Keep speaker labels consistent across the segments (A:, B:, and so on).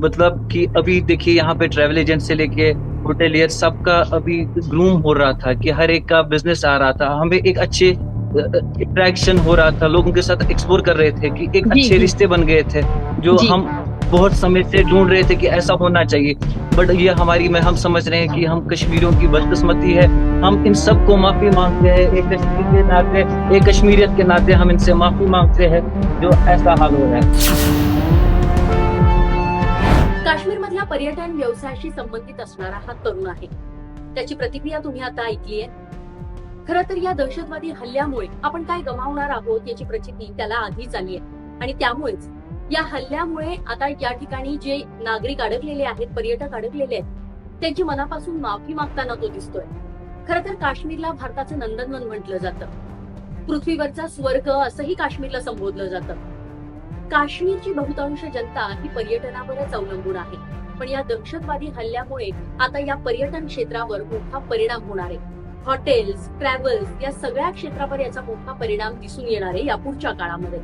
A: मतलब कि अभी देखिए यहाँ पे ट्रैवल एजेंट से लेके होटेलियर सबका अभी ग्रूम हो रहा था कि हर एक का बिज़नेस आ रहा था। हमें एक अच्छे इंटरेक्शन हो रहा था। लोगों के साथ एक्सप्लोर कर रहे थे कि एक अच्छे रिश्ते बन गए थे जो हम बहुत समय से ढूंढ रहे थे कि ऐसा होना चाहिए। बट ये हमारी में हम समझ रहे हैं कि हम कश्मीरियों की बदकिस्मती है। हम इन सबको माफ़ी मांगते हैं। एक कश्मीर के नाते एक कश्मीरियत के नाते हम इनसे माफ़ी मांगते हैं जो ऐसा हाल हो रहा है।
B: काश्मीर मधल्या पर्यटन व्यवसायाशी संबंधित असणारा हा तरुण आहे. त्याची प्रतिक्रिया तुम्ही आता ऐकली आहे खर तर या दहशतवादी हल्ल्यामुळे आपण काय गमावणार आहोत याची प्रचिती त्याला आधीच आली आहे आणि त्यामुळेच या हल्ल्यामुळे आता या ठिकाणी जे नागरिक अडकलेले आहेत पर्यटक अडकलेले आहेत त्यांची मनापासून माफी मागताना तो दिसतोय. खर तर काश्मीरला भारताचं नंदनवन म्हटलं जातं. पृथ्वीवरचा स्वर्ग असंही काश्मीरला संबोधलं जातं. काश्मीरची बहुतांश जनता ही पर्यटनावरच अवलंबून आहे. पण या दहशतवादी हल्ल्यामुळे आता या पर्यटन क्षेत्रावर मोठा परिणाम होणार आहे. हॉटेल्स ट्रॅव्हल्स या सगळ्या क्षेत्रावर याचा मोठा परिणाम दिसून येणार आहे यापुढच्या काळामध्ये.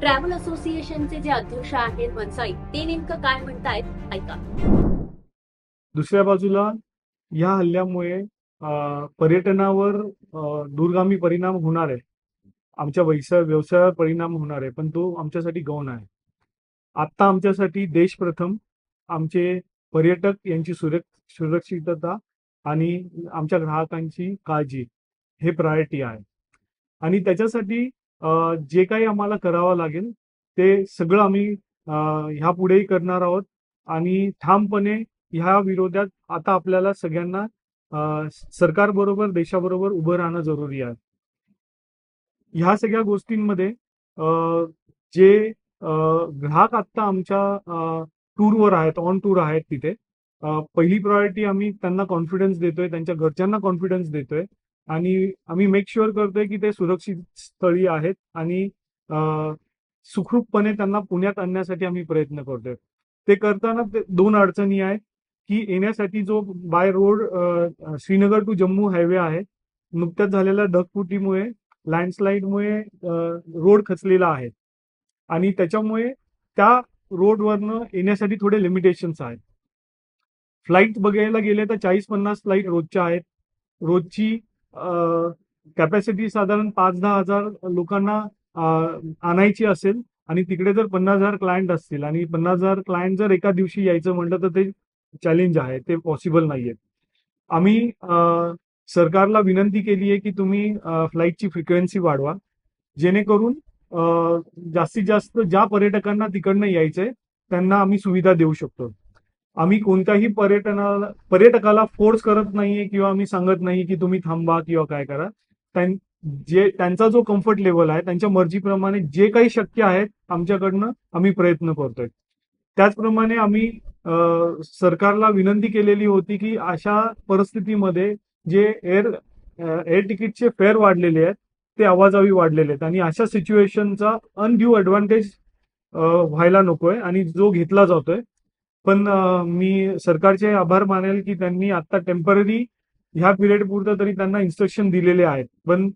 B: ट्रॅव्हल असोसिएशनचे जे अध्यक्ष आहेत भन्साई ते नेमकं काय म्हणतायत? ऐका.
C: दुसऱ्या बाजूला या हल्ल्यामुळे पर्यटनावर दूरगामी परिणाम होणार आहे. आमच्या व्यवसाय व्यवसायावर परिणाम होणार आहे पण तो आमच्यासाठी गौण आहे. आत्ता आमच्यासाठी देश प्रथम आमचे पर्यटक यांची सुरक्षितता आणि आमच्या ग्राहकांची काळजी हे प्रायोरिटी आहे. आणि त्याच्यासाठी जे काही आम्हाला करावं लागेल ते सगळं आम्ही ह्या पुढेही करणार आहोत. आणि ठामपणे ह्या विरोधात आता आपल्याला सगळ्यांना सरकारबरोबर देशाबरोबर उभं राहणं जरुरी आहे. ह्या सगळ्या गोष्टींमध्ये जे ग्राहक आत्ता आमच्या टूरवर आहेत ऑन टूर आहेत तिथे पहिली प्रायोरिटी आम्ही त्यांना कॉन्फिडन्स देतोय त्यांच्या घरच्यांना कॉन्फिडन्स देतोय आणि आम्ही मेक शुअर करतोय की ते सुरक्षित स्थळी आहेत आणि सुखरूपपणे त्यांना पुण्यात आणण्यासाठी आम्ही प्रयत्न करतोय. ते करताना ते दोन अडचणी आहेत की येण्यासाठी जो by road Srinagar to Jammu highway आहे नुकत्याच झालेल्या ढगफुटीमुळे लँडस्लाईडमुळे रोड खचलेला आहे. आणि त्याच्यामुळे त्या रोडवरनं येण्यासाठी थोडे लिमिटेशन्स आहेत. फ्लाईट बघायला गेले तर चाळीस पन्नास फ्लाईट रोजच्या आहेत. रोजची कॅपॅसिटी साधारण पाच दहा हजार लोकांना आणायची असेल आणि तिकडे जर पन्नास हजार क्लायंट असतील आणि पन्नास हजार क्लायंट जर एका दिवशी यायचं म्हटलं तर ते चॅलेंज आहे. ते पॉसिबल नाहीये. आम्ही अ, सरकारला विनंती केली आहे की तुम्ही फ्लाईटची फ्रिक्वेन्सी वाढवा. जेणेकरून जास्तीत जास्त ज्या पर्यटकांना तिकडनं यायचंय त्यांना आम्ही सुविधा देऊ शकतो. आम्ही कोणत्याही पर्यटनाला पर्यटकाला फोर्स करत नाहीये किंवा आम्ही सांगत नाही की तुम्ही थांबा किंवा काय करा. त्यां- जे त्यांचा जो कम्फर्ट लेवल आहे त्यांच्या मर्जीप्रमाणे जे काही शक्य आहे आमच्याकडनं आम्ही प्रयत्न करतोय. त्याचप्रमाणे आम्ही सरकारला विनंती केलेली होती की अशा परिस्थितीमध्ये जे एअर एअर तिकीटचे फेअर वाढलेले आहेत ते आवाजावी वाढलेले आहेत. आणि अशा सिच्युएशनचा अनड्यू ऍडव्हान्टेज व्हायला नकोय आणि जो घेतला जातोय. पण मी सरकारचे आभार मानेल की त्यांनी आता टेंपररी ह्या पिरियड पुरतं तरी त्यांना इन्स्ट्रक्शन दिलेले आहेत. पण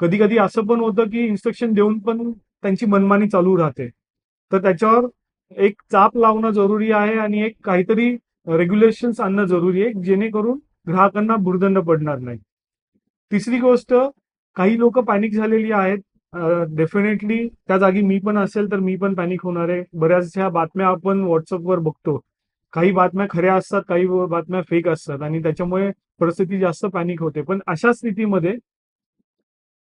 C: कधी कधी असं पण होतं की इन्स्ट्रक्शन देऊन पण त्यांची मनमानी चालू राहते. तर त्याच्यावर एक चाप लावणं जरुरी आहे आणि एक काहीतरी रेग्युलेशन्स आणणं जरुरी आहे जेणेकरून ग्राहकांना भूर्दंड पडणार नाही. तिसरी गोष्ट काही लोक पॅनिक झालेली आहेत. डेफिनेटली त्या जागी मी पण असेल तर मी पण पॅनिक होणार आहे. बऱ्याचशा बातम्या आपण व्हॉट्सअपवर बघतो. काही बातम्या खऱ्या असतात काही बातम्या फेक असतात आणि त्याच्यामुळे परिस्थिती जास्त पॅनिक होते. पण अशा स्थितीमध्ये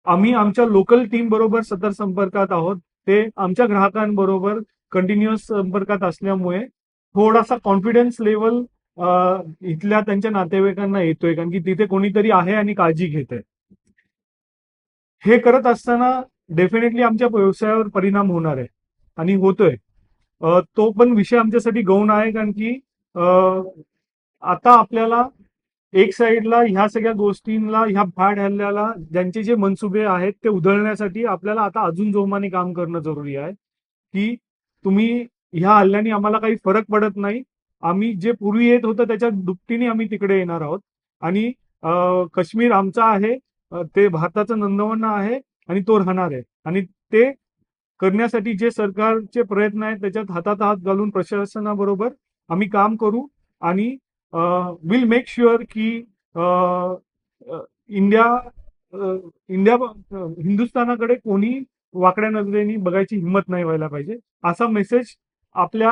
C: आम्ही आमच्या लोकल टीम बरोबर सतत संपर्कात आहोत. ते आमच्या ग्राहकांबरोबर कंटिन्युअस संपर्कात असल्यामुळे थोडासा कॉन्फिडन्स लेवल इथल्या त्यांच्या नातेवाईकांना येतोय कारण की तिथे कोणीतरी आहे आणि काळजी घेत आहे. हे करत असताना डेफिनेटली आमच्या व्यवसायावर परिणाम होणार आहे आणि होतोय. तो पण विषय आमच्यासाठी गौण आहे कारण की आता आपल्याला एक साईडला ह्या सगळ्या गोष्टींना ह्या फाड हल्ल्याला ज्यांचे जे मनसुबे आहेत ते उधळण्यासाठी आपल्याला आता अजून जोमाने काम करणं जरुरी आहे की तुम्ही ह्या हल्ल्याने आम्हाला काही फरक पडत नाही. आम्ही जे पूर्वी येत होतं त्याच्या दुपटीने आम्ही तिकडे येणार आहोत. आणि काश्मीर आमचा आहे ते भारताचं नंदवन आहे आणि तो राहणार आहे. आणि ते करण्यासाठी जे सरकारचे प्रयत्न आहेत त्याच्यात हातात हात घालून प्रशासनाबरोबर आम्ही काम करू आणि विल मेक शुअर की अ, इंडिया इंडिया हिंदुस्थानाकडे कोणी वाकड्या नजरेने बघायची हिंमत नाही व्हायला पाहिजे. असा मेसेज आपल्या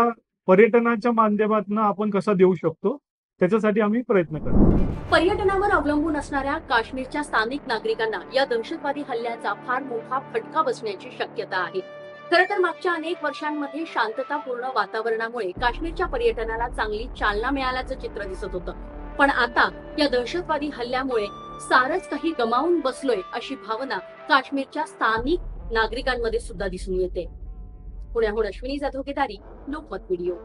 C: पर्यटनाच्या माध्यमातून आपण कसा देऊ शकतो त्याच्यासाठी आम्ही प्रयत्न करतो.
B: पर्यटनावर अवलंबून असणाऱ्या काश्मीरच्या स्थानिक नागरिकांना या दहशतवादी हल्ल्याचा फार मोठा फटका बसण्याची शक्यता आहे. खरं तर मागच्या अनेक वर्षांमध्ये शांततापूर्ण वातावरणामुळे काश्मीरच्या पर्यटनाला चांगली चालना मिळाल्याचं चित्र दिसत होतं. पण आता या दहशतवादी हल्ल्यामुळे सारच काही गमावून बसलोय अशी भावना काश्मीरच्या स्थानिक नागरिकांमध्ये सुद्धा दिसून येते. पुण्याहून अश्विनी जाधव केदारी लोकमत व्हिडिओ